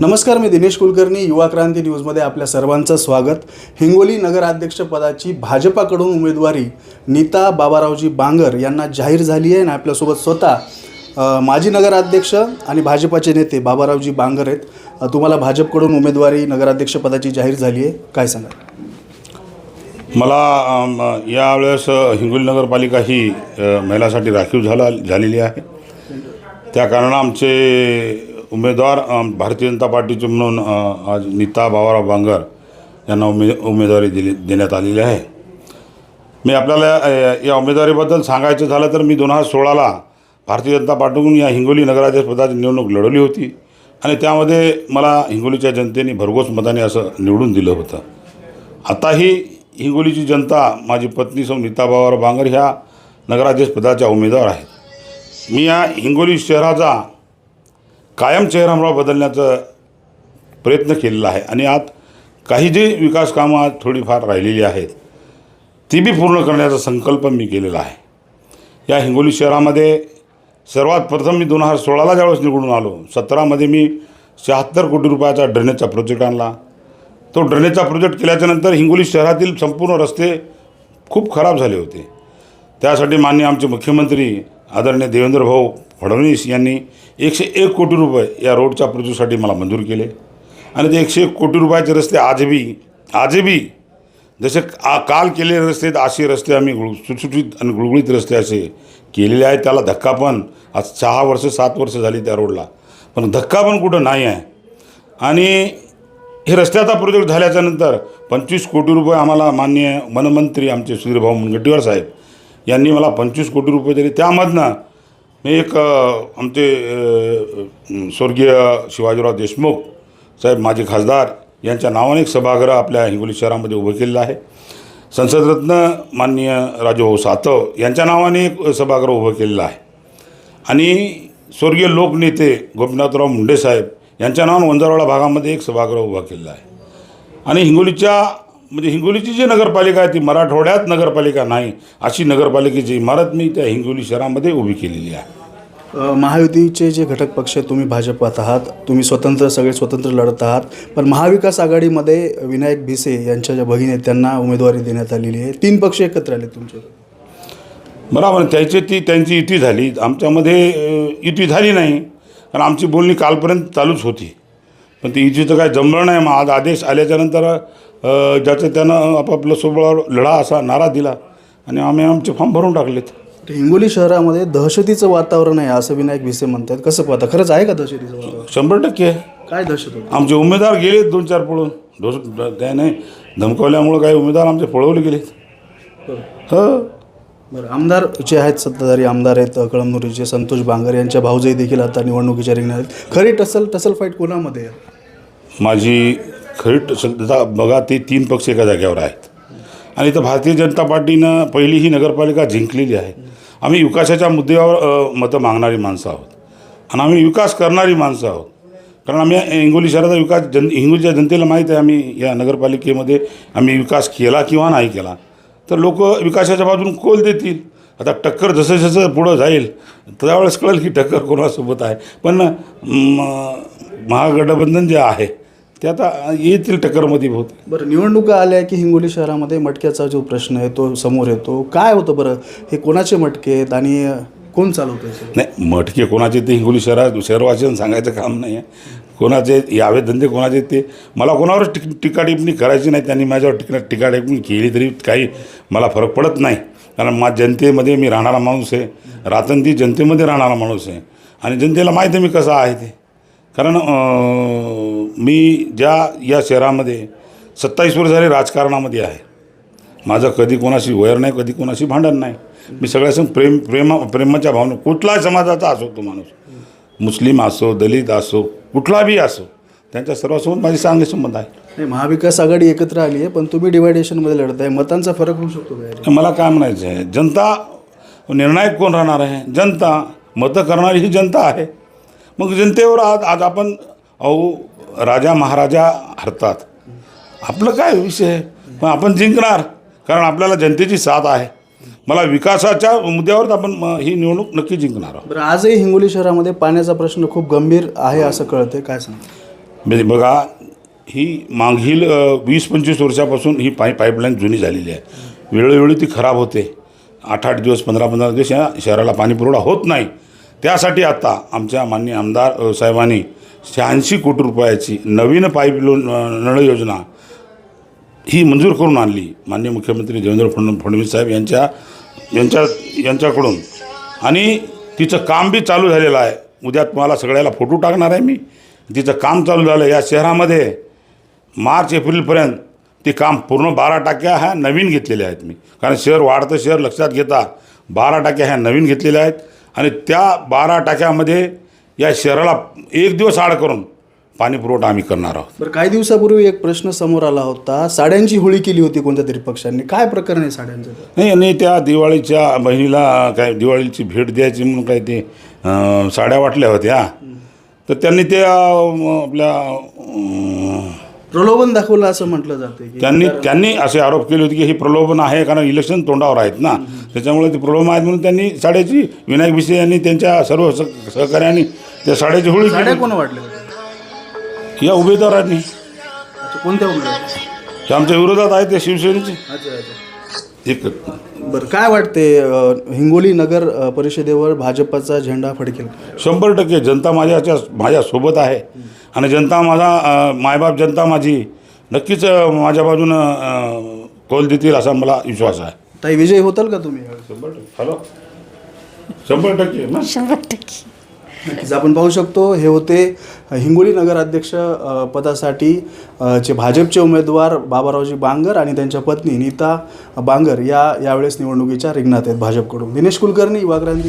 नमस्कार मी दिनेश कुलकर्णी युवा क्रांती न्यूजमध्ये आपल्या सर्वांचं स्वागत. हिंगोली नगराध्यक्षपदाची भाजपाकडून उमेदवारी नीता बाबारावजी बांगर यांना जाहीर झाली आहे आणि आपल्यासोबत स्वतः माजी नगराध्यक्ष आणि भाजपाचे नेते बाबारावजी बांगर आहेत. तुम्हाला भाजपकडून उमेदवारी नगराध्यक्षपदाची जाहीर झाली आहे. काय सांगा मला यावेळेस हिंगोली नगरपालिका ही महिलासाठी राखीव झाला झालेली आहे. त्या कारण आमचे उमेदवार भारतीय जनता पार्टीचे म्हणून आज नीता बावाराव बांगर यांना उमे उमेदवारी दिली देण्यात आलेली आहे. मी आपल्याला या उमेदवारीबद्दल सांगायचं झालं तर मी दोन हजार सोळाला भारतीय जनता पार्टीकडून या हिंगोली नगराध्यक्षपदाची निवडणूक लढवली होती आणि त्यामध्ये मला हिंगोलीच्या जनतेने भरघोस मताने असं निवडून दिलं होतं. आताही हिंगोलीची जनता माझी पत्नी सौ बावाराव बांगर ह्या नगराध्यक्षपदाच्या उमेदवार आहेत. मी या हिंगोली शहराचा कायम चेहरामोहरा बदलण्याचा प्रयत्न केलेला आहे. आणि आत काही जी विकास कामं आज थोडीफार राहिलेली आहेत ती बी पूर्ण करण्याचा संकल्प मी केलेला आहे. या हिंगोली शहरामध्ये सर्वात प्रथम मी दोन हजार सोळाला ज्यावेळेस निवडून आलो सतरामध्ये मी शहात्तर कोटी रुपयाचा ड्रेनेजचा प्रोजेक्ट आणला. तो ड्रेनेजचा प्रोजेक्ट केल्याच्यानंतर हिंगोली शहरातील संपूर्ण रस्ते खूप खराब झाले होते. त्यासाठी मान्य आमचे मुख्यमंत्री आदरणीय देवेंद्र भाऊ फडणवीस यांनी एकशे एक कोटी रुपये या रोडच्या प्रोजेक्टसाठी मला मंजूर केले. आणि ते एकशे एक कोटी रुपयाचे रस्ते आजबी आजबी जसे आ काल केलेले रस्ते आहेत, असे रस्ते आम्ही गुळ सुटसुटीत आणि गुळगुळीत रस्ते असे केलेले आहेत. त्याला धक्का पण आज सहा वर्ष सात वर्ष झाली त्या रोडला. पण धक्का पण कुठं नाही आहे. आणि हे रस्त्याचा प्रोजेक्ट झाल्याच्यानंतर पंचवीस कोटी रुपये आम्हाला माननीय वनमंत्री आमचे सुधीरभाऊ मुनगंटीवार साहेब यांनी मला पंचवीस कोटी रुपये दिले. त्यामधनं मी एक आमचे स्वर्गीय शिवाजीराव देशमुख साहेब माजी खासदार यांच्या नावाने एक सभागृह आपल्या हिंगोली शहरामध्ये उभं केलेलं आहे. संसदरत्न माननीय राजूभाऊ सातव यांच्या नावाने एक सभागृह उभं केलेलं आहे. आणि स्वर्गीय लोकनेते गोपीनाथराव मुंडे साहेब यांच्या नावानं वंजारवाडा भागामध्ये एक सभागृह उभा केलेला आहे. आणि हिंगोलीच्या म्हणजे हिंगोलीची जी नगरपालिका आहे ती मराठवाड्यात नगरपालिका नाही अशी नगरपालिकेची इमारत मी त्या हिंगोली शहरामध्ये उभी केलेली आहे. महायुतीचे जे घटक पक्ष तुम्ही भाजपात आहात तुम्ही स्वतंत्र सगळे स्वतंत्र लढत आहात पण महाविकास आघाडीमध्ये विनायक भिसे यांच्या ज्या भगिनी आहेत त्यांना उमेदवारी देण्यात आलेली आहे. तीन पक्ष एकत्र आले तुमचे. बरोबर त्याची ती त्यांची युती झाली. आमच्यामध्ये अ, युती झाली नाही कारण आमची बोलणी कालपर्यंत चालूच होती. पण ती युतीचं काय जमलं नाही. मग आज आदेश आल्याच्यानंतर ज्याचं त्यानं आपापलं सोबळावर लढा असा नारा दिला आणि आम्ही आमचे फॉर्म भरून टाकलेत. हिंगोली शहरामध्ये दहशतीचं वातावरण आहे असं विनायक भिसे म्हणतात. कसं पाहता? खरंच आहे का दहशतीचं वातावरण? शंभर टक्के. आहे काय दहशत आमचे उमेदवार गेलेत दोन चार पळून. डोस काय नाही. धमकावल्यामुळं काही उमेदवार आमचे पळवले गेलेत. हो. बरं आमदार जे आहेत सत्ताधारी आमदार आहेत कळमनुरीचे संतोष बांगर यांच्या भाऊजाई देखील आता निवडणुकीच्या रिंगणात आहेत. खरी टसल टसल फाईट कोणामध्ये आहे? माझी खरी सध्या बघा ते तीन पक्ष एका जाग्यावर आहेत. आणि इथं भारतीय जनता पार्टीनं पहिली ही नगरपालिका जिंकलेली आहे. आम्ही विकासाच्या मुद्द्यावर मतं मागणारी माणसं आहोत. आणि आम्ही विकास करणारी माणसं आहोत. कारण आम्ही हिंगोली शहराचा विकास जन हिंगोलीच्या जनतेला माहीत आहे आम्ही या नगरपालिकेमध्ये आम्ही विकास केला किंवा नाही केला. तर लोक विकासाच्या बाजून कोल देतील. आता टक्कर जसं जसं पुढं जाईल त्यावेळेस कळेल की टक्कर कोणासोबत आहे. पण महागठबंधन जे आहे ते आता येतील टक्करमध्ये बहुतेक बरं निवडणुका आल्या की हिंगोली शहरामध्ये मटक्याचा जो प्रश्न आहे तो समोर येतो. काय होतं बरं? हे कोणाचे मटके आहेत आणि कोण चालवतं? नाही मटके कोणाचे ते हिंगोली शहरात शहरवासियांना सांगायचं काम नाही आहे कोणाचे यावे धंदे कोणाचे ते? मला कोणावर टिक टीका टिप्पणी करायची नाही. त्यांनी माझ्यावर टिका टीका टिप्पणी केली तरी काही मला फरक पडत नाही. कारण मा जनतेमध्ये मी राहणारा माणूस आहे. रातंती जनतेमध्ये राहणारा माणूस आहे. आणि जनतेला माहिती आहे मी कसा आहे ते. कारण मी ज्या या शहरामध्ये सत्तावीस वर्ष झाले राजकारणामध्ये आहे. माझं कधी कोणाशी वैर नाही कधी कोणाशी भांडण नाही. मी सगळ्यासंग प्रेम प्रेमा प्रेमाच्या भावना कुठलाही समाजाचा असो तो माणूस मुस्लिम असो दलित असो कुठला बी असो त्यांच्या सर्वांसोबत माझे चांगले संबंध आहे. नाही महाविकास आघाडी एकत्र आली आहे पण तुम्ही डिवायडेशनमध्ये लढत आहे. मतांचा फरक होऊ शकतो का याच्यात? मला काय म्हणायचं आहे? जनता निर्णायक कोण राहणार आहे? जनता मतं करणारी ही जनता आहे. मग जनतेवर आज आज आपण अहो राजा महाराजा हरतात. आपलं काय विषय? आहे पण आपण जिंकणार कारण आपल्याला जनतेची साथ आहे. मला विकासाच्या मुद्द्यावर आपण ही निवडणूक नक्की जिंकणार आहोत. बरं आजही हिंगोली शहरामध्ये पाण्याचा प्रश्न खूप गंभीर आहे असं कळतंय. काय सांग म्हणजे बघा ही मागील वीस पंचवीस वर्षापासून ही पाई पाईपलाईन जुनी झालेली आहे. वेळोवेळी ती खराब होते. आठ आठ दिवस पंधरा पंधरा दिवस या शहराला पाणीपुरवठा होत नाही. त्यासाठी आता आमच्या माननीय आमदार साहेबांनी शहाऐंशी कोटी रुपयाची नवीन पाईप नळ योजना ही मंजूर करून आणली. माननीय मुख्यमंत्री देवेंद्र फडण फडणवीस साहेब यांच्या यांच्या यांच्याकडून. आणि तिचं काम बी चालू झालेलं आहे. उद्या तुम्हाला सगळ्याला फोटो टाकणार आहे मी. तिचं काम चालू झालं या शहरामध्ये. मार्च एप्रिलपर्यंत ते काम पूर्ण बारा टाक्या ह्या नवीन घेतलेल्या आहेत मी. कारण शहर वाढतं शहर लक्षात घेता बारा टाक्या ह्या नवीन घेतलेल्या आहेत. आणि त्या बारा टाक्यामध्ये या शहराला एक दिवस आड करून पाणी पुरवठा आम्ही करणार आहोत. बरं काही दिवसापूर्वी एक प्रश्न समोर आला होता. साड्यांची होळी केली होती कोणत्या तरी पक्षांनी. काय प्रकरण आहे साड्यांचं? नाही आणि त्या दिवाळीच्या बहिणीला काय दिवाळीची भेट द्यायची म्हणून काय ते अं, साड्या वाटल्या होत्या. तर त्यांनी ते अं, आपल्या अं, प्रलोभन दाखवलं असं म्हटलं जातं की त्यांनी त्यांनी असे आरोप केले होते की हे प्रलोभन आहे कारण इलेक्शन तोंडावर आहेत ना. त्याच्यामुळे ते प्रलोभन आहेत म्हणून त्यांनी साड्याची विनायक भिसे यांनी त्यांच्या सर्व सह- सहकार्याने त्या साड्याची होळी साड्या केली कोण वाटल्या? होत्या या उमेदवारांनी अच्छा कोणत्या उमेदवार? ते आमच्या विरोधात आहे ते शिवसेनेचे. अच्छा अच्छा. एक बरं काय वाटते अं, हिंगोली नगर अं, परिषदेवर भाजपचा झेंडा फडकेल? शंभर टक्के जनता माझ्याच्या माझ्यासोबत आहे. आणि जनता माझा अं, मायबाप जनता माझी. नक्कीच अं, माझ्या बाजूनं अं, कौल देतील असा मला विश्वास आहे. ताई विजय होताल का तुम्ही? शंभर टक्के. हॅलो? शंभर टक्के ना? शंभर टक्के. नक्कीच आपण पाहू शकतो हे होते हिंगोली नगराध्यक्ष पदासाठी चे भाजपचे उमेदवार बाबारावजी बांगर आणि त्यांच्या पत्नी नीता बांगर या यावेळेस निवडणुकीच्या रिंगणात आहेत भाजपकडून. दिनेश कुलकर्णी युवा क्रांती